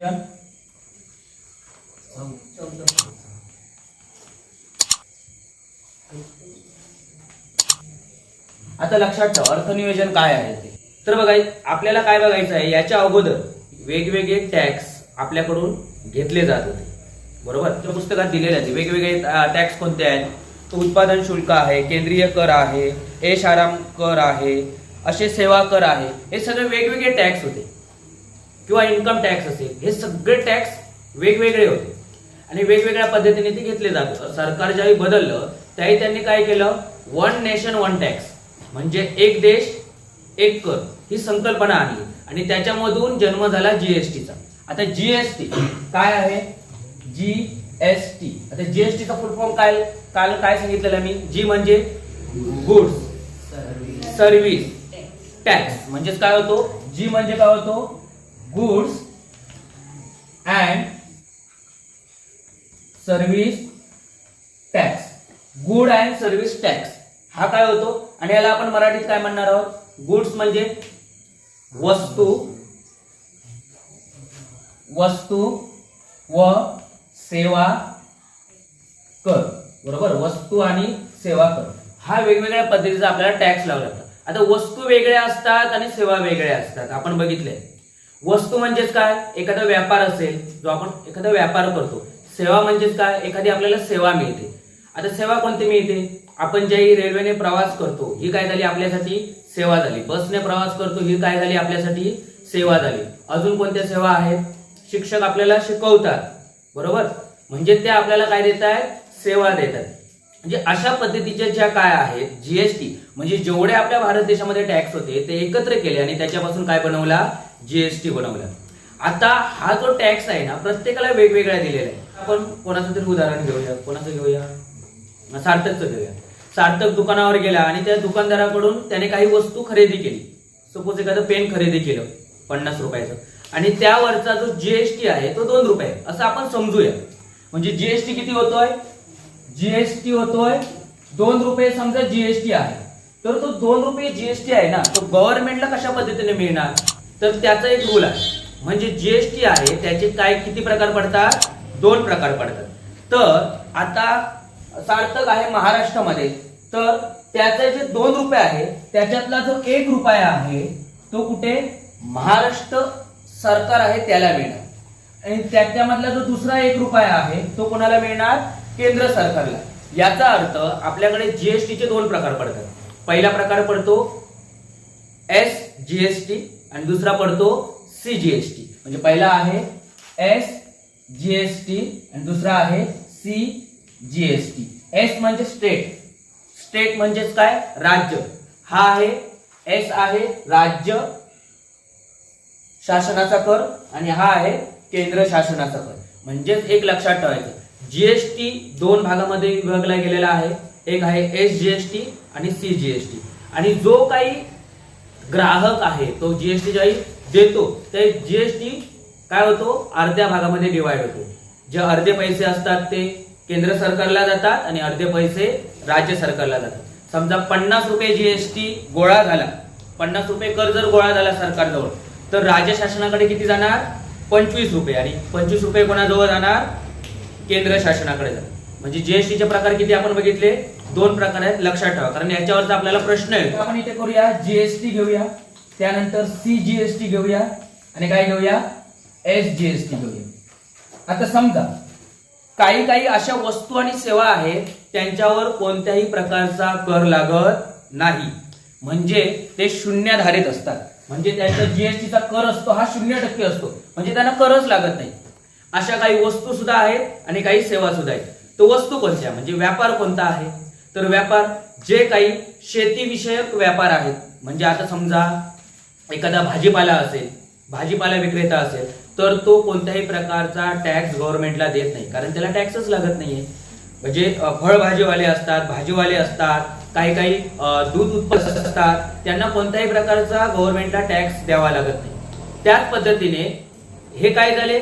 आता लक्षात ठेवा अर्थनियोजन काय आहे ते. तर बघा आपल्याला काय बघायचं आहे? याच्या अगोदर वेगवेगळे टॅक्स आपल्याकडून घेतले जात होते. बरोबर? त्या पुस्तकात दिलेले आहेत वेगवेगळे टॅक्स कोणते आहेत? तो उत्पादन शुल्क आहे केंद्रीय कर आहे एश आराम कर आहे असे सेवा कर आहे. हे सगळे वेगवेगळे टॅक्स होते. किंवा इन्कम टॅक्स असेल हे सगळे टॅक्स वेगवेगळे होते. आणि वेगवेगळ्या पद्धतीने ते घेतले जात. सरकार ज्यावेळी बदललं त्यावेळी त्यांनी काय केलं? वन नेशन वन टॅक्स म्हणजे एक देश एक कर. ही संकल्पना आणली. आणि त्याच्यामधून जन्म झाला जीएसटीचा आता जीएसटी काय आहे? जीएसटी आता जीएसटीचा फुल फॉर्म काय काल काय सांगितलेलं मी? जी म्हणजे गुड्स सर्व्हिस टॅक्स म्हणजेच काय होतो? जी म्हणजे काय होतो? Goods and service tax good and service tax हा काय होतो? आणि याला आपण मराठीत काय म्हणणार आहोत? गुड्स म्हणजे वस्तू वस्तू व सेवा कर. बरोबर? वस्तू आणि सेवा कर. हा वेगवेगळ्या पद्धतीचा आपल्याला टॅक्स लावला जातो आता वस्तू वेगळ्या असतात आणि सेवा वेगळ्या असतात. आपण बघितलंय. वस्तू म्हणजेच काय? एखादा व्यापार असेल जो आपण एखादा व्यापार करतो. सेवा म्हणजेच काय? एखादी आपल्याला सेवा मिळते. आता सेवा कोणती मिळते? आपण ज्याही रेल्वेने प्रवास करतो ही काय झाली? आपल्यासाठी सेवा झाली. बसने प्रवास करतो ही काय झाली? आपल्यासाठी सेवा झाली. अजून कोणत्या सेवा आहेत? शिक्षक आपल्याला शिकवतात. बरोबर? म्हणजे ते आपल्याला काय देत आहेत सेवा देतात. म्हणजे अशा पद्धतीच्या ज्या काय आहेत? जीएसटी म्हणजे जेवढे आपल्या भारत देशामध्ये टॅक्स होते ते एकत्र केले आणि त्याच्यापासून काय बनवला? जीएसटी बनवला आता हा जो टॅक्स आहे ना प्रत्येकाला वेगवेगळा दिलेला आहे आपण कोणाचं तरी उदाहरण घेऊया कोणाचं घेऊया? सार्थकचं घेऊया. सार्थक दुकानावर गेला आणि त्या दुकानदाराकडून त्याने काही वस्तू खरेदी केली. सपोज एखादं पेन खरेदी केलं पन्नास रुपयाचं. आणि त्यावरचा जो जीएसटी आहे तो दोन रुपये असं आपण समजूया. म्हणजे जीएसटी किती होतोय? जीएसटी होतोय दोन रुपये समजा जीएसटी आहे. तर तो दोन रुपये जीएसटी आहे ना तो गव्हर्नमेंटला कशा पद्धतीने मिळणार? तर त्याचा एक रूल आहे. म्हणजे जीएसटी आहे त्याचे काय किती प्रकार पडतात? दोन प्रकार पडतात. तर आता सार्थक आहे महाराष्ट्रामध्ये. तर त्याचे जे दोन रुपये आहे त्याच्यातला जो एक रुपया आहे तो कुठे? महाराष्ट्र सरकार आहे त्याला मिळणार. आणि त्याच्यामधला जो दुसरा एक रुपया आहे तो कोणाला मिळणार? केंद्र सरकारला. याचा अर्थ आपल्याकडे जीएसटीचे दोन प्रकार पडतात. पहिला प्रकार पडतो एस जीएसटी आणि दुसरा पडतो सी जीएसटी म्हणजे पहिला आहे एस जीएसटी आणि दुसरा आहे सी जीएसटी एस म्हणजे स्टेट स्टेट म्हणजेच काय? राज्य. हा आहे एस आहे राज्य शासनाचा कर आणि हा आहे केंद्र शासनाचा कर. म्हणजेच एक लक्षात ठेवायचं. जीएसटी दोन भागामध्ये विभागला गेलेला आहे. एक आहे एस जीएसटी आणि सी जीएसटी आणि जो काही ग्राहक आहे तो जीएसटी ज्यावेळी देतो ते जीएसटी काय होतो? अर्ध्या भागामध्ये डिवाइड होतो. जे अर्धे पैसे असतात ते केंद्र सरकारला जातात आणि अर्धे पैसे राज्य सरकारला जातात. समजा पन्नास रुपये जीएसटी गोळा झाला पन्नास रुपये कर जर गोळा झाला सरकारजवळ तर राज्य शासनाकडे किती जाणार? पंचवीस रुपये. आणि पंचवीस रुपये कोणाजवळ जाणार? केंद्र शासनाकडे जाणार. म्हणजे जीएसटीचे प्रकार किती आपण बघितले? दोन प्रकार आहेत लक्षात ठेवा. कारण याच्यावरचा आपल्याला प्रश्न आहे. आपण इथे करूया जीएसटी घेऊया. त्यानंतर सी जीएसटी घेऊया. आणि काय घेऊया? एस जीएसटी घेऊया. आता समजा काही काही अशा वस्तू आणि सेवा आहेत त्यांच्यावर कोणत्याही प्रकारचा कर लागत नाही. म्हणजे ते शून्याधारित असतात. म्हणजे त्यांचा जीएसटीचा कर असतो हा शून्य टक्के असतो. म्हणजे त्यांना करच लागत नाही. अशा काही वस्तू सुद्धा आहेत आणि काही सेवा सुद्धा आहेत. तो वस्तू कोणत्या? म्हणजे व्यापार कोणता आहे? तर व्यापार जे काही शेतीविषयक व्यापार आहेत म्हणजे आता समजा एखादा भाजीपाला असेल भाजीपाला विक्रेता असेल तर तो कोणत्याही प्रकारचा टॅक्स गव्हर्नमेंटला देत नाही कारण त्याला टॅक्सच लागत नाहीये. म्हणजे फळभाजीवाले असतात भाजीवाले असतात काही काही दूध उत्पादक असतात त्यांना कोणत्याही प्रकारचा गव्हर्नमेंटला टॅक्स द्यावा लागत नाही. त्याच पद्धतीने हे काय झाले?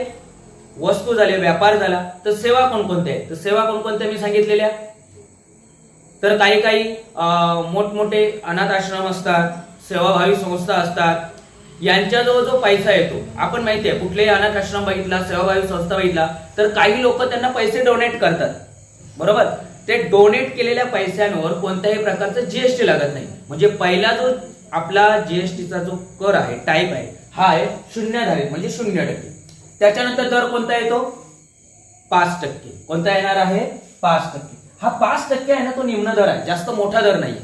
वस्तू झाले व्यापार झाला तर सेवा कोणकोणत्या आहेत? तर सेवा कोणकोणत्या मी सांगितलेल्या? तर काही काही मोठमोठे अनाथ आश्रम असतात सेवाभावी संस्था असतात. यांच्याजवळ जो पैसा येतो आपण माहिती आहे कुठलेही अनाथ आश्रम बघितला सेवाभावी संस्था बघितला तर काही लोक त्यांना पैसे डोनेट करतात. बरोबर? ते डोनेट केलेल्या पैशांवर कोणत्याही प्रकारचं जीएसटी लागत नाही. म्हणजे पहिला जो आपला जीएसटीचा जो कर आहे टाईप आहे हा आहे शून्याधारित म्हणजे शून्य टक्के. त्याच्यानंतर दर कोणता येतो? पाच टक्के. कोणता येणार आहे? पाच टक्के. हा पाच टक्के आहे ना तो निम्न दर आहे. जास्त मोठा दर नाही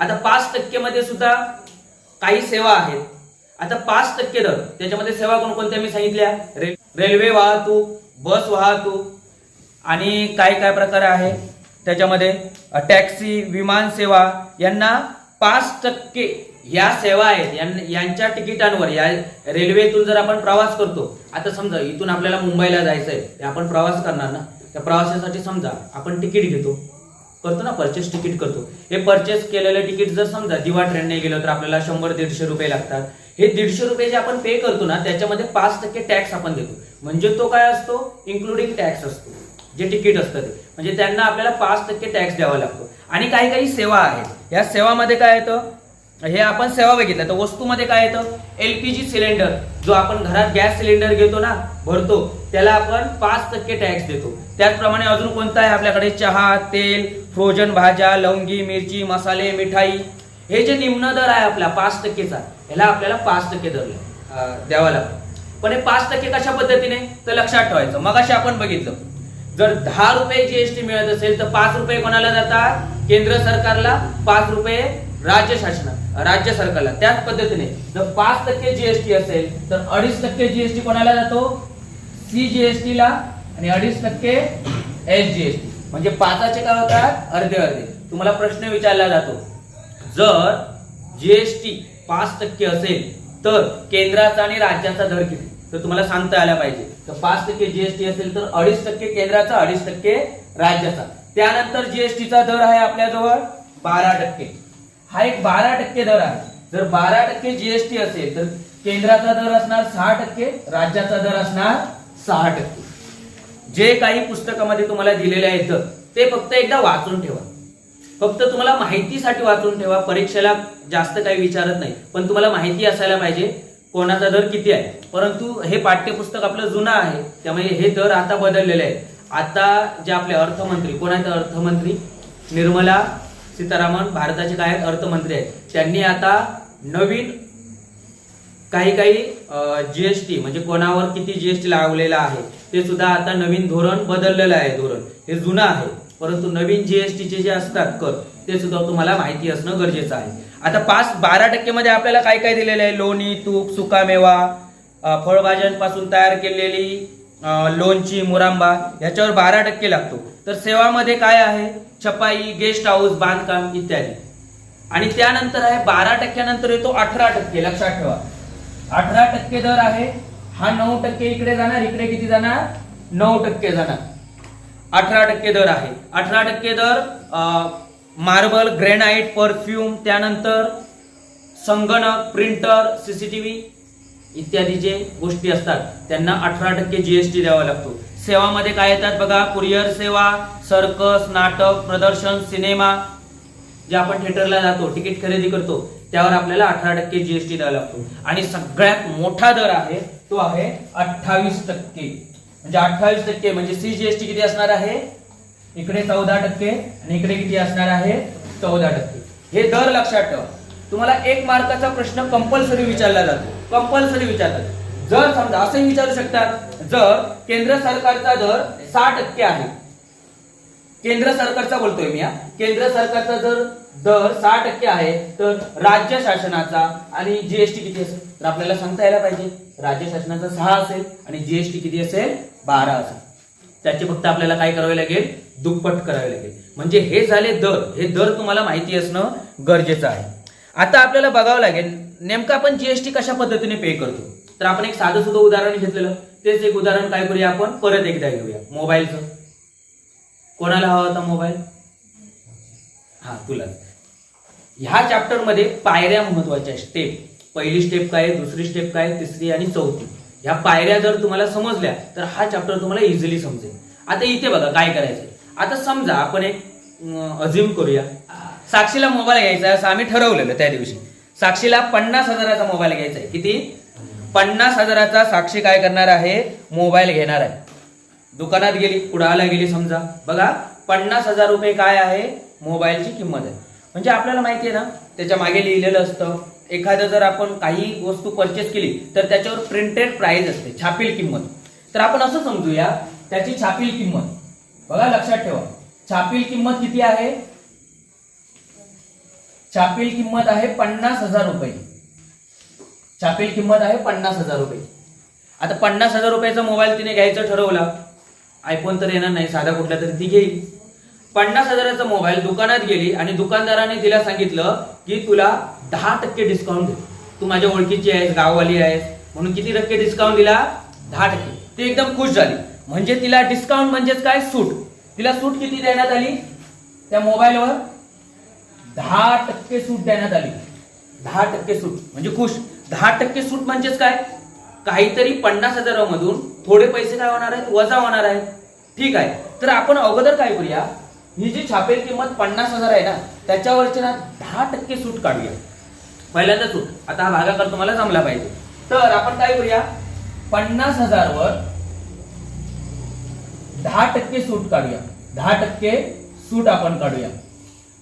आता पाच टक्के मध्ये सुद्धा काही सेवा आहेत. आता पाच टक्के दर. त्याच्यामध्ये सेवा कोणकोणत्या मी सांगितल्या? रे- रेल्वे वाहतूक बस वाहतूक आणि काय काय प्रकार आहे? त्याच्यामध्ये टॅक्सी विमान सेवा यांना पाच टक्के या सेवा आहेत. यांच्या तिकिटांवर या रेल्वेतून जर आपण प्रवास करतो. आता समजा इथून आपल्याला मुंबईला जायचं आहे आपण प्रवास करणार ना? त्या प्रवासासाठी समजा आपण तिकीट घेतो करतो ना परचेस तिकीट करतो. हे परचेस केलेलं तिकीट जर समजा दिवा ट्रेनने गेलं तर आपल्याला शंभर दीडशे रुपये लागतात. हे दीडशे रुपये जे आपण पे करतो ना त्याच्यामध्ये पाच टक्के टॅक्स आपण देतो. म्हणजे तो काय असतो? इन्क्लुडिंग टॅक्स असतो. जे तिकीट असतं ते. म्हणजे त्यांना आपल्याला पाच टक्के टॅक्स द्यावा लागतो. आणि काही काही सेवा आहेत. या सेवामध्ये काय येतं? हे आपण सेवा बघितलं. तर वस्तूमध्ये काय येतं? एलपीजी सिलेंडर जो आपण घरात गॅस सिलेंडर घेतो ना भरतो त्याला आपण पाच टक्के टॅक्स देतो. त्याचप्रमाणे अजून कोणता आहे आपल्याकडे? चहा तेल फ्रोजन भाज्या लवंगी मिरची मसाले मिठाई. हे जे निम्न दर आहे आपला पाच टक्केचा ह्याला आपल्याला पाच टक्के दर द्यावा लागतो. पण हे पाच टक्के कशा पद्धतीने? तर लक्षात ठेवायचं. मग आपण बघितलं. जर दहा रुपये जीएसटी मिळत असेल तर पाच रुपये कोणाला जातात केंद्र सरकारला पाच रुपये राज्य शासना राज्य सरकारला. त्याच पद्धतीने जर पाच टक्के जीएसटी असेल तर अडीच टक्के जीएसटी कोणाला जातो? सी जीएसटी ला आणि अडीच टक्के एस जीएसटी म्हणजे पाचाचे काय होतात? अर्धे अर्धे. तुम्हाला प्रश्न विचारला जातो. जर जीएसटी पाच टक्के असेल तर केंद्राचा आणि राज्याचा दर किती? तर तुम्हाला सांगता आला पाहिजे. तर पाच टक्के जीएसटी असेल तर अडीच टक्के केंद्राचा अडीच टक्के राज्याचा. त्यानंतर जीएसटीचा दर आहे आपल्याजवळ बारा टक्के. हा एक बारा टक्के दर आहे. जर बारा टक्के जीएसटी असेल तर केंद्राचा दर असणार सहा टक्के राज्याचा दर असणार सहा टक्के. जे काही पुस्तकामध्ये तुम्हाला दिलेले आहेत ते फक्त एकदा वाचून ठेवा. फक्त तुम्हाला माहितीसाठी वाचून ठेवा. परीक्षेला जास्त काही विचारत नाही. पण तुम्हाला माहिती असायला पाहिजे कोणाचा दर किती आहे. परंतु हे पाठ्यपुस्तक आपलं जुनं आहे त्यामुळे हे दर आता बदललेले आहेत. आता जे आपले अर्थमंत्री कोण आहेत अर्थमंत्री? निर्मला सीतारामन भारताचे काय आहेत अर्थमंत्री आहेत. त्यांनी आता नवीन काही काही जीएसटी म्हणजे कोणावर किती जीएसटी लावलेला आहे ते सुद्धा आता नवीन धोरण बदललेलं आहे धोरण. हे जुनं आहे परंतु नवीन जीएसटीचे जे असतात कर ते सुद्धा तुम्हाला माहिती असणं गरजेचं आहे. आता पाच बारा टक्के मध्ये आपल्याला काय काय दिलेलं आहे? लोणी तूप सुकामेवा फळभाज्यांपासून तयार केलेली लोणची मुरांबा याच्यावर बारा टक्के लागतो. तर सेवामध्ये काय आहे? छपाई गेस्ट हाऊस बांधकाम इत्यादी. आणि त्यानंतर आहे बारा टक्क्यानंतर येतो अठरा टक्के. लक्षात ठेवा. अठरा टक्के दर आहे हा नऊ टक्के इकडे जाणार इकडे किती जाणार? नऊ टक्के जाणार. अठरा टक्के दर आहे. अठरा टक्के दर मार्बल ग्रेनाइट परफ्यूम त्यानंतर संगणक प्रिंटर सीसीटीव्ही इत्यादी जे गोष्टी असतात त्यांना अठरा टक्के जीएसटी द्यावा लागतो. सेवामध्ये काय येतात बघा? कुरिअर सेवा सर्कस नाटक प्रदर्शन सिनेमा जे आपण थिएटरला जातो तिकीट खरेदी करतो त्यावर आपल्याला अठरा टक्के जीएसटी द्यावा लागतो. आणि सगळ्यात मोठा दर आहे तो आहे अठ्ठावीस टक्के. म्हणजे अठ्ठावीस टक्के म्हणजे सी जीएसटी किती असणार आहे? इकडे चौदा टक्के आणि इकडे किती असणार आहे? चौदा टक्के. हे दर लक्षात ठेवा. तुम्हाला एक मार्काचा प्रश्न कंपल्सरी विचारला जातो. कंपल्सरी विचारतात. जर समजा असंही विचारू शकतात जर केंद्र सरकारचा दर सहा टक्के आहे. केंद्र सरकारचा बोलतोय मी केंद्र सरकारचा जर दर सहा टक्के आहे तर राज्य शासनाचा आणि जीएसटी किती असेल? तर आपल्याला सांगता यायला पाहिजे. राज्य शासनाचा सहा असेल आणि जीएसटी किती असेल? बारा असेल. त्याचे फक्त आपल्याला काय करावे लागेल? दुप्पट करावे लागेल. म्हणजे हे झाले दर. हे दर तुम्हाला माहिती असणं गरजेचं आहे. आता आपल्याला बघावं लागेल नेमकं आपण जीएसटी कशा पद्धतीने पे करतो? तर आपण एक साधं सुद्धा उदाहरण घेतलेलं. तेच एक उदाहरण काय करूया आपण? परत एकदा घेऊया मोबाईलचं. कोणाला हवा होता मोबाईल? हा तुला ह्या चॅप्टरमध्ये पायऱ्या महत्त्वाच्या स्टेप पहिली स्टेप काय दुसरी स्टेप काय तिसरी आणि चौथी. ह्या पायऱ्या जर तुम्हाला समजल्या तर हा चॅप्टर तुम्हाला इझिली समजेल. आता इथे बघा काय करायचं आता समजा आपण एक अझ्युम करूया. साक्षीला मोबाईल घ्यायचा आहे असं आम्ही ठरवलेलं त्या दिवशी. साक्षीला पन्नास हजाराचा मोबाईल घ्यायचा आहे. किती? पन्नास हजाराचा साक्षी काय करणार आहे? मोबाईल घेणार आहे. दुकानात गेली कुडाला गेली समजा. बघा पन्नास हजार रुपये काय आहे? मोबाईलची किंमत आहे. म्हणजे आपल्याला माहिती आहे ना त्याच्यामागे लिहिलेलं असतं एखादं जर आपण काही वस्तू परचेस केली तर त्याच्यावर प्रिंटेड प्राइस असते छापील किंमत. तर आपण असं समजूया त्याची छापील किंमत. बघा लक्षात ठेवा. छापील किंमत किती आहे? छापील किंमत आहे पन्नास हजार रुपये. छापील किंमत आहे पन्नास हजार रुपये. आता पन्नास हजार रुपयाचा मोबाईल तिने घ्यायचं ठरवला. आयफोन तर येणार नाही साधा कुठला तरी ती घेईल. पन्नास हजाराचा मोबाईल दुकानात गेली आणि दुकानदाराने तिला सांगितलं की तुला दहा टक्के डिस्काउंट दे. तू माझ्या ओळखीची आहेस गाववाली आहेस म्हणून किती टक्के डिस्काउंट दिला? दहा टक्के. ती एकदम खुश झाली. म्हणजे तिला डिस्काउंट म्हणजेच काय? सूट. तिला सूट किती देण्यात आली? त्या मोबाईलवर दहा टक्के सूट देण्यात आली. दहा टक्के सूट. म्हणजे खुश. दहा टक्के सूट म्हणजेच काय? काहीतरी पन्नास हजारामधून थोडे पैसे काय होणार आहेत? वजा होणार आहे ठीक आहे. तर आपण अगोदर काय करूया? ही जी छापेल किंमत पन्नास हजार आहे ना त्याच्यावरची ना दहा टक्के सूट काढूया. पहिल्यांदा सूट. आता हा भागाकार तुम्हाला जमला पाहिजे. तर आपण काय करूया? पन्नास हजारवर दहा टक्के सूट काढूया. दहा टक्के सूट आपण काढूया.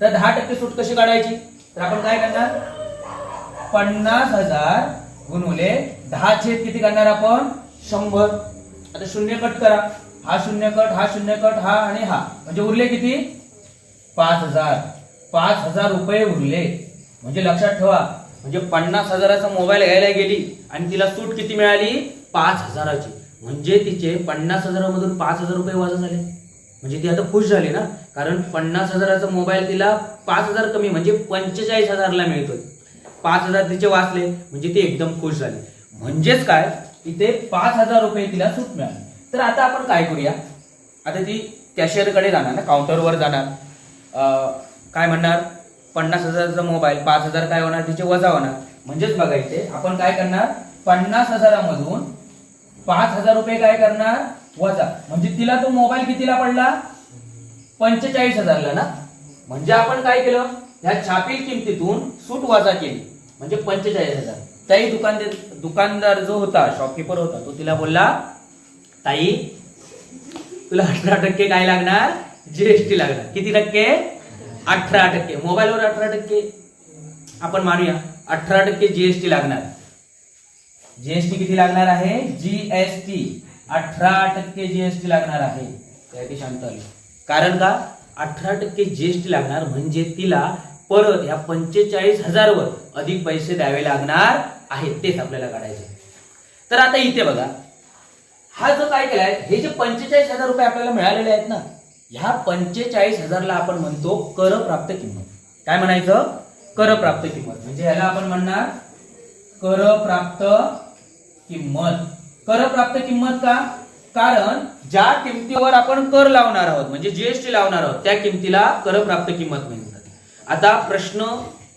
तर दहा टक्के सूट कशी काढायची? तर आपण काय करणार? पन्नास हजार गुणवले दहा छेद किती करणार आपण? शंभर. आता शून्य कट करा. हा शून्य कट हा शून्य कट हा आणि हा. म्हणजे उरले किती? पाच हजार. पाच हजार रुपये उरले. म्हणजे लक्षात ठेवा. म्हणजे पन्नास हजाराचा मोबाईल घ्यायला गेली आणि तिला सूट किती मिळाली? पाच हजाराची. म्हणजे तिचे पन्नास हजारामधून पाच हजार रुपये वाजा झाले. म्हणजे ती आता खुश झाली ना. कारण पन्नास हजाराचा मोबाईल तिला पाच हजार कमी म्हणजे पंचेचाळीस हजारला मिळतोय. पाच हजार तिचे वाचले म्हणजे ती एकदम खुश झाली. म्हणजेच काय? इथे पाच हजार रुपये तिला सूट मिळाली. तर आता आपण काय करूया? आता ती कॅशियरकडे जाणार ना काउंटरवर जाणार. काय म्हणणार? पन्नास हजाराचा मोबाईल पाच हजार काय होणार? तिचे वजा होणार. म्हणजेच बघायचे आपण काय करणार? पन्नास हजारामधून पाच हजार रुपये काय करणार? वजा. म्हणजे तिला तो मोबाईल कितीला पडला? पंचेचाळीस हजारला ना? म्हणजे आपण काय केलं? ह्या छापील किमतीतून सूट वजा केली. म्हणजे पंचेचाळीस हजार. त्याही दुकान दुकानदार जो होता शॉपकीपर होता तो तिला बोलला ताई तुला अठरा टक्के काय लागणार? जीएसटी लागणार. किती टक्के? अठरा टक्के. मोबाईलवर अठरा टक्के. आपण मानूया अठरा टक्के जीएसटी लागणार. जीएसटी किती लागणार आहे? जीएसटी अठरा टक्के जीएसटी लागणार आहे. त्यासाठी शांत आली. कारण का? अठरा टक्के जीएसटी लागणार म्हणजे तिला परत ह्या पंचेचाळीस हजारवर अधिक पैसे द्यावे लागणार आहेत तेच आपल्याला काढायचे तर आता इथे बघा. हा जो काय केलाय हे जे पंचेचाळीस हजार रुपये आपल्याला मिळालेले आहेत ना ह्या पंचेचाळीस हजारला आपण म्हणतो कर प्राप्त किंमत. काय म्हणायचं? कर प्राप्त किंमत. म्हणजे ह्याला आपण म्हणणार कर प्राप्त किंमत. कर प्राप्त किंमत का? कारण ज्या किमतीवर आपण कर लावणार आहोत म्हणजे जीएसटी लावणार आहोत त्या किमतीला कर प्राप्त किंमत म्हणतात. आता प्रश्न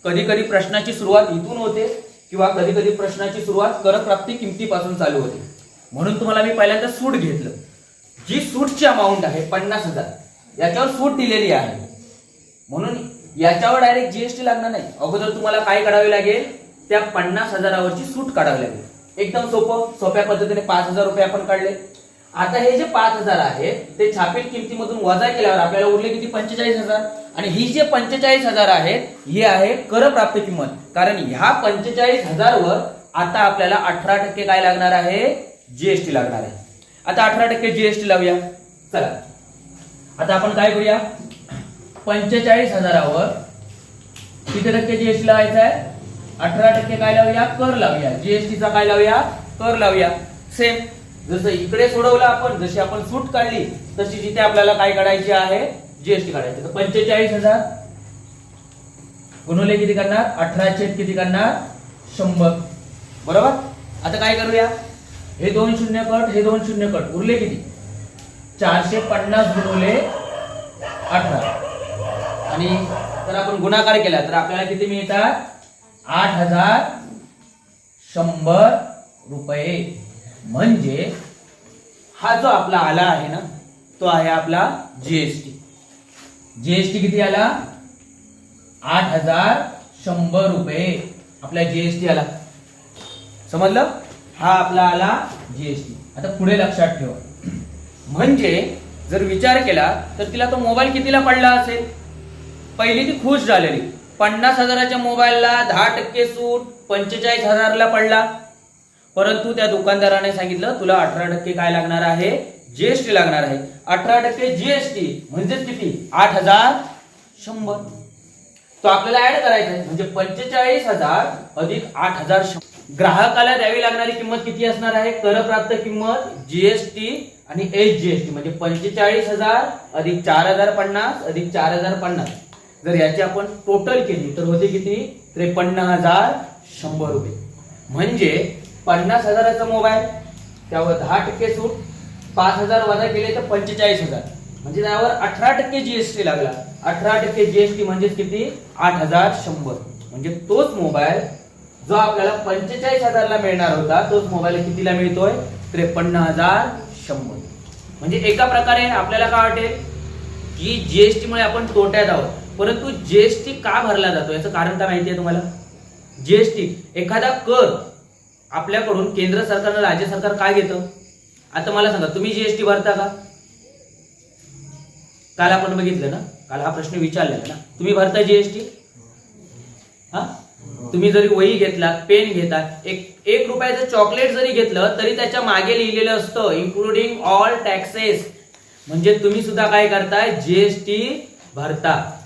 कधी कधी प्रश्नाची सुरुवात इथून होते किंवा कधी कधी प्रश्नाची सुरुवात कर प्राप्ती किमतीपासून चालू होते. म्हणून तुम्हाला मी पहिल्यांदा सूट घेतलं. जी सूटची अमाऊंट आहे पन्नास हजार याच्यावर सूट दिलेली आहे. म्हणून याच्यावर डायरेक्ट जीएसटी लागणार नाही. अगोदर तुम्हाला काय काढावे लागेल? त्या पन्नास हजारावरची सूट काढावी लागेल. एकदम सोपं. सोप्या पद्धतीने पाच हजार रुपये आपण काढले. आता हे जे पाच हजार आहेत ते छापील किमतीमधून वजा केल्यावर आपल्याला उरले किती? पंचेचाळीस हजार. आणि ही जे पंचेचाळीस हजार आहेत ही आहे कर प्राप्त किंमत. कारण ह्या पंचेचाळीस हजारवर आता आपल्याला अठरा टक्के काय लागणार आहे? जीएसटी लागणार आहे. आता अठरा टक्के जीएसटी लावूया. चला. आता आपण काय करूया? पंचेचाळीस हजारावर किती टक्के जीएसटी लावायचा आहे? अठरा टक्के काय लावूया? कर लावूया. जीएसटीचा काय लावूया? कर लावूया. सेम जसं इकडे सोडवलं आपण जशी आपण सूट काढली तशी जिथे आपल्याला काय काढायची आहे? जीएसटी काढायची. तर पंचेचाळीस हजार. गुणवले किती करणार? अठरा छेद किती करणार? शंभर. बरोबर? आता काय करूया? हे दोन शून्य कट हे दोन शून्य कट. उरले किती? चारशे पन्नास गुणवले अठरा. आणि जर आपण गुणाकार केला तर आपल्याला किती मिळतात? आठ हजार शंभर रुपये. म्हणजे हा जो आपला आला आहे ना तो आहे आपला जीएसटी जीएसटी किती आला? आठ हजार शंभर रुपये. आपला जीएसटी आला. समजलं? हा आपला आला जीएसटी आता पुढे लक्षात ठेवा. म्हणजे जर विचार केला तर तिला तो मोबाईल कितीला पडला असेल? पहिली ती खुश झालेली. पन्नास हजाराच्या मोबाईलला दहा टक्के सूट पंचेचाळीस हजारला पडला. परंतु त्या दुकानदाराने सांगितलं तुला अठरा टक्के काय लागणार आहे? जीएसटी लागणार आहे. अठरा टक्के जीएसटी म्हणजेच किती? आठ हजार शंभर. तो आपल्याला ऍड करायचा आहे. म्हणजे पंचेचाळीस हजार अधिक आठ हजार ग्राहकाला द्यावी लागणारी किंमत किती असणार आहे? करप्राप्त किंमत जीएसटी आणि एच जीएसटी म्हणजे पंचेचाळीस हजार अधिक चार हजार पन्नास अधिक चार हजार पन्नास. जर याची आपण टोटल केली तर होते किती? त्रेपन्न हजार शंभर रुपये. म्हणजे पन्नास हजाराचा मोबाईल त्यावर दहा टक्के सूट पाच हजार वजा केले तर पंचेचाळीस हजार. म्हणजे त्यावर अठरा टक्के जीएसटी लागला. अठरा टक्के जीएसटी म्हणजेच किती? आठ हजार शंभर. म्हणजे तोच मोबाईल जो आपल्याला पंचेचाळीस हजारला मिळणार होता तोच मोबाईल कितीला मिळतोय? त्रेपन्न हजार शंभर. म्हणजे एका प्रकारे आपल्याला काय वाटेल? की जीएसटी मुळे आपण तोट्यात आहोत. परंतु जीएसटी का भरला जातो? याचं कारण काय माहिती आहे तुम्हाला? जीएसटी एखादा कर आपल्याकडून केंद्र सरकारनं राज्य सरकार काय घेतं? आता मला सांगा तुम्ही जीएसटी भरता का? काल आपण बघितलं ना? काल हा प्रश्न विचारलेला ना? तुम्ही भरता जीएसटी हा? तुम्ही जरी वही घेतला पेन घेता एक एक रुपयाचं चॉकलेट जरी घेतलं तरी त्याच्यामागे लिहिलेलं असतं इन्क्लुडिंग ऑल टॅक्सेस म्हणजे तुम्ही सुद्धा काय करताय? जीएसटी भरता.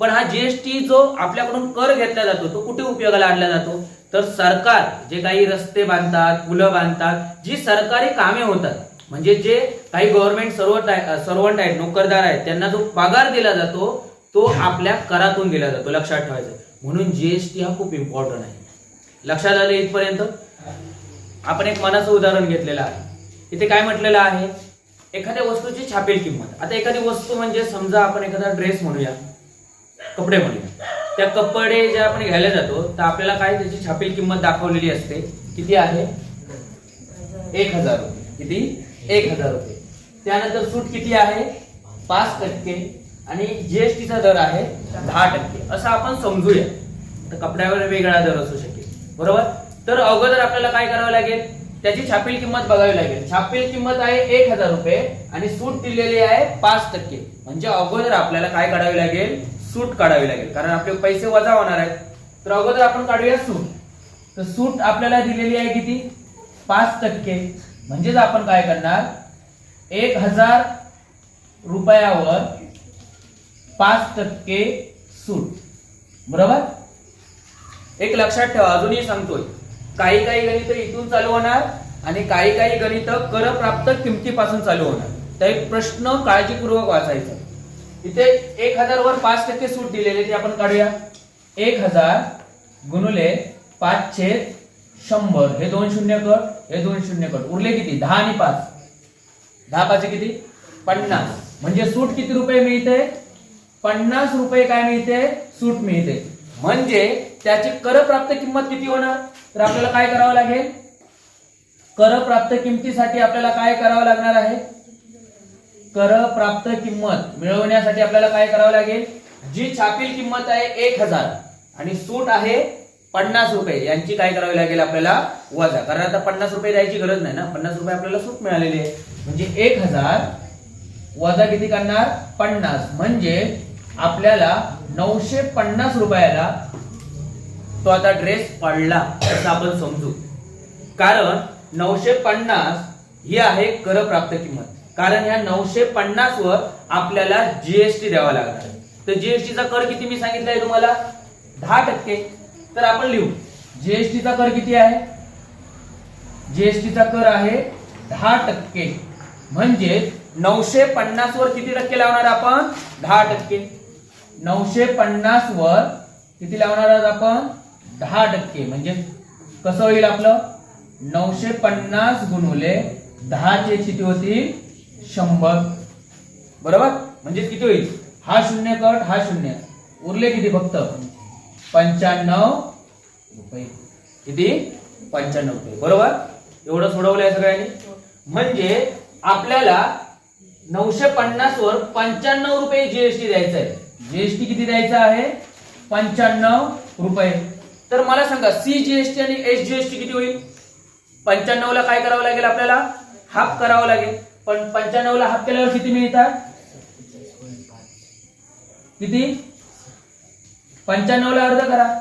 पण हा जीएसटी जो आपल्याकडून कर घेतला जातो तो कुठे उपयोगाला आणला जातो? तर सरकार जे काही रस्ते बांधतात पुलं बांधतात जी सरकारी कामे होतात म्हणजे जे काही गव्हर्नमेंट सर्वंट सर्वंट आहेत नोकरदार आहेत त्यांना जो पगार दिला जातो तो आपल्या करातून दिला जातो लक्षात ठेवायचं. म्हणून जीएसटी हा खूप इम्पॉर्टंट आहे. लक्षात आलं इथपर्यंत? आपण एक मनाचं उदाहरण घेतलेलं आहे. इथे काय म्हटलेलं आहे? एखाद्या वस्तूची छापील किंमत. आता एखादी वस्तू म्हणजे समजा आपण एखादा ड्रेस म्हणूया. कपडे म्हणून. त्या कपडे ज्या आपण घ्यायला जातो तर आपल्याला काय त्याची छापील किंमत दाखवलेली असते. किती आहे? एक हजार रुपये. किती? एक हजार रुपये. त्यानंतर सूट किती आहे? पाच टक्के. आणि जीएसटीचा दर आहे दहा टक्के. असं आपण समजूया. तर कपड्यावर वेगळा दर असू शकेल. बरोबर? तर अगोदर आपल्याला काय करावं लागेल? त्याची छापील किंमत बघावी लागेल. छापील किंमत आहे एक हजार रुपये आणि सूट दिलेली आहे पाच टक्के. म्हणजे अगोदर आपल्याला काय काढावी लागेल? सूट काढावी लागेल. कारण आपले पैसे वजा होणार आहेत. तर अगोदर आपण काढूया सूट. तर सूट आपल्याला दिलेली आहे किती? पाच टक्के. म्हणजेच आपण काय करणार? एक हजार रुपयावर पाच टक्के सूट. बरोबर? एक लक्षात ठेवा अजूनही सांगतोय. काही काही गणित इथून चालू होणार आणि काही काही गणित करप्राप्त किमतीपासून चालू होणार. तर एक प्रश्न काळजीपूर्वक वाचायचा. इथे एक हजार वर पाच टक्के सूट दिलेली ते आपण काढूया. एक हजार गुणुले पाच छेद शंभर. हे दोन शून्य कट हे दोन शून्य कट. उरले किती? दहा आणि पाच. दहा पाच किती? पन्नास. म्हणजे सूट किती रुपये मिळते? पन्नास रुपये काय मिळते? सूट मिळते. म्हणजे त्याची करप्राप्त किंमत किती होणार? तर आपल्याला काय करावं लागेल? करप्राप्त किमतीसाठी आपल्याला काय करावं लागणार आहे? करप्राप्त किंमत मिळवण्यासाठी आपल्याला काय करावं लागेल? जी छापील किंमत आहे एक हजार आणि सूट आहे पन्नास रुपये. यांची काय करावी लागेल आपल्याला? वजा. कारण आता पन्नास रुपये द्यायची गरज नाही ना. पन्नास रुपये आपल्याला सूट मिळालेली आहे म्हणजे एक हजार वजा किती करणार? पन्नास. म्हणजे आपल्याला नऊशे पन्नास रुपयाला तो आता ड्रेस पडला असं आपण समजू. कारण नऊशे पन्नास ही आहे करप्राप्त किंमत. कारण ह्या नऊशे पन्नास वर आपल्याला जीएसटी द्यावा लागणार आहे. तर जीएसटीचा कर किती मी सांगितलाय तुम्हाला? दहा टक्के. तर आपण लिहू. जीएसटीचा कर किती आहे? जीएसटीचा कर आहे दहा टक्के. म्हणजे नऊशे पन्नास वर किती टक्के लावणार आपण? दहा टक्के. नऊशे पन्नास वर किती लावणार आहोत आपण? दहा टक्के. म्हणजे कसं होईल आपलं? नऊशे पन्नास गुणवले दहाचे किती होतील? शंभर. बरोबर? म्हणजे किती होईल? हा शून्य कट हा शून्य. उरले किती फक्त? पंच्याण्णव रुपये. किती? पंच्याण्णव रुपये. बरोबर? एवढं सोडवलंय सगळ्यांनी. म्हणजे आपल्याला नऊशे पन्नास वर पंच्याण्णव रुपये जीएसटी द्यायचं आहे जीएसटी किती द्यायचा आहे? पंच्याण्णव रुपये. तर मला सांगा सी जीएसटी आणि एस जीएसटी किती होईल? पंच्याण्णव ला काय करावं लागेल आपल्याला? हाफ करावं लागेल. पण पंच्याण्णवला हाफ केल्यावर किती मिळतात? किती? पंच्याण्णवला अर्ज अर्ध करा.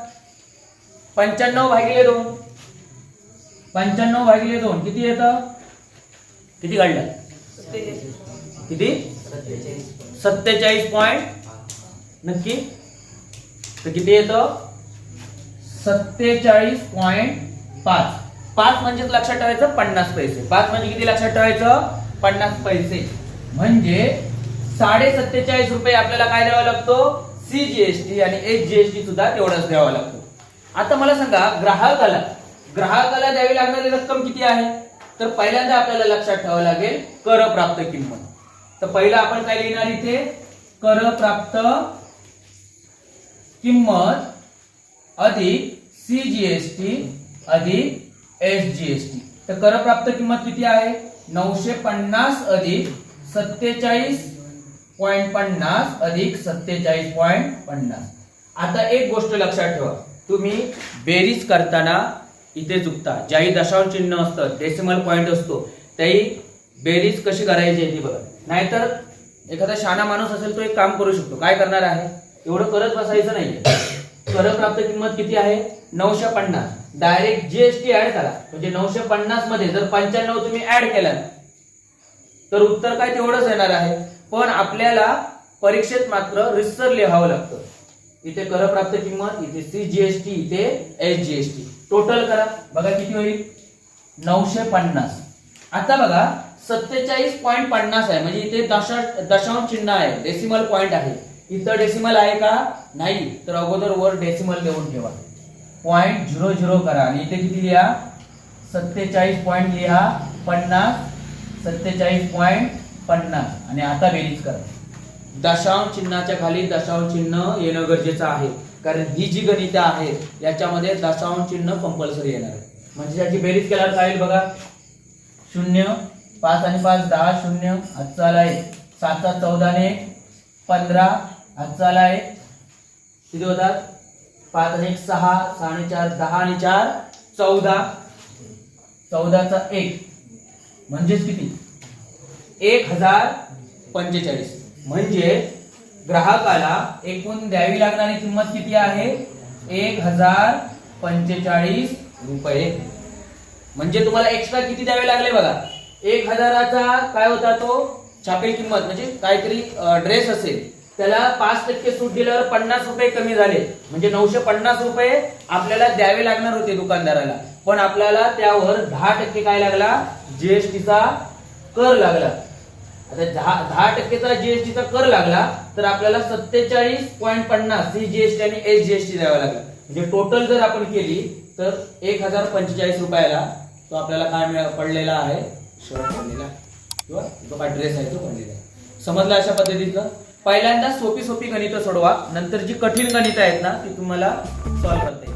पंच्याण्णव भागिले दोन. पंच्याण्णव भागिले दोन. किती येतं? किती काढलं? किती? सत्तेचाळीस पॉईंट. नक्की? तर किती येतं? सत्तेचाळीस पॉईंट पाच. पाच म्हणजे लक्षात ठेवायचं पन्नास पैसे. पाच म्हणजे किती लक्षात ठेवायचं? पन्नास पैसे. म्हणजे साडे सत्तेचाळीस रुपये आपल्याला काय द्यावा लागतो? सी जीएसटी आणि एच जीएसटी सुद्धा तेवढाच द्यावा लागतो. आता मला सांगा ग्राहकाला ग्राहकाला द्यावी लागणारी रक्कम किती आहे? तर पहिल्यांदा आपल्याला लक्षात ठेवावं लागेल कर प्राप्त किंमत. तर पहिला आपण काय लिहिणार इथे? कर प्राप्त किंमत अधिक सी जीएसटी अधिक एस जीएसटी तर कर प्राप्त किंमत किती आहे? नऊशे पन्नास अधिक सत्तेचाळीस पॉईंट पन्नास अधिक सत्तेचाळीस पॉईंट पन्नास. आता एक गोष्ट लक्षात ठेवा. तुम्ही बेरीज करताना इथे चुकता. ज्याही दशांश चिन्ह असतं डेसिमल पॉईंट असतो त्याही बेरीज कशी करायची ती बघा. नाहीतर एखादा शाना माणूस असेल तो एक काम करू शकतो. काय करणार आहे? एवढं करत बसायचं नाहीये. करप्राप्त किंमत किती आहे? नऊशे पन्नास. डायरेक्ट जीएसटी ऍड करा. म्हणजे नऊशे पन्नासमध्ये जर पंच्याण्णव तुम्ही ऍड केला तर उत्तर काय तेवढंच येणार आहे. पण आपल्याला परीक्षेत मात्र रिसर लिहावं लागतं. इथे कर प्राप्त किंमत इथे सी जीएसटी इथे एस जीएसटी टोटल करा. बघा किती होईल? नऊशे पन्नास. आता बघा सत्तेचाळीस पॉईंट पन्नास आहे. म्हणजे इथे दशा दशांश चिन्ह आहे. डेसिमल पॉईंट आहे. इथं डेसिमल आहे का? नाही. तर अगोदर वर डेसिमल लिहून ठेवा. पॉईंट झिरो झिरो करा. आणि इथे किती लिहा? सत्तेचाळीस पॉईंट लिहा पन्नास. सत्तेचाळीस पॉईंट पन्नास. आणि आता बेरीज करा. दशांश चिन्हाच्या खाली दशांश चिन्ह येणं गरजेचं आहे. कारण ही जी गणितं आहेत याच्यामध्ये दशांश चिन्ह कंपल्सरी येणार आहे म्हणजे याची बेरीज केल्यावर काय बघा? शून्य पाच आणि पाच दहा शून्य आजचा आहे. सात सात चौदाने पंधरा आजचा आहे. किती होतात? पाच आणि एक सहा सहा आणि चार दहा आणि चार चौदा. चौदाचा एक. म्हणजेच किती? एक हजार पंचेचाळीस. म्हणजे ग्राहकाला एकूण द्यावी लागणारी किंमत किती आहे? एक हजार पंचेचाळीस रुपये. म्हणजे तुम्हाला एक्स्ट्रा किती द्यावे लागले बघा? एक हजाराचा काय होता तो? छापेल किंमत. म्हणजे काहीतरी ड्रेस असेल. त्याला पाच टक्के सूट दिल्यावर पन्नास रुपये कमी झाले. म्हणजे नऊशे पन्नास रुपये आपल्याला द्यावे लागणार होते दुकानदाराला. पण आपल्याला त्यावर दहा टक्के काय लागला? जीएसटीचा कर लागला. आता दहा दहा टक्केचा जीएसटीचा कर लागला तर आपल्याला सत्तेचाळीस पॉईंट पन्नास ही जीएसटी आणि एस जीएसटी द्यावा लागला. म्हणजे टोटल जर आपण केली तर एक हजार पंचेचाळीस रुपयाला तो आपल्याला काय पडलेला आहे? शर्ट पडलेला. किंवा तो काय ड्रेस आहे तो पडलेला समजला अशा पद्धतीचं? पहिल्यांदा सोपी सोपी गणितं सोडवा. नंतर जी कठीण गणितं आहेत ना ती तुम्हाला सॉल्व्ह करता येईल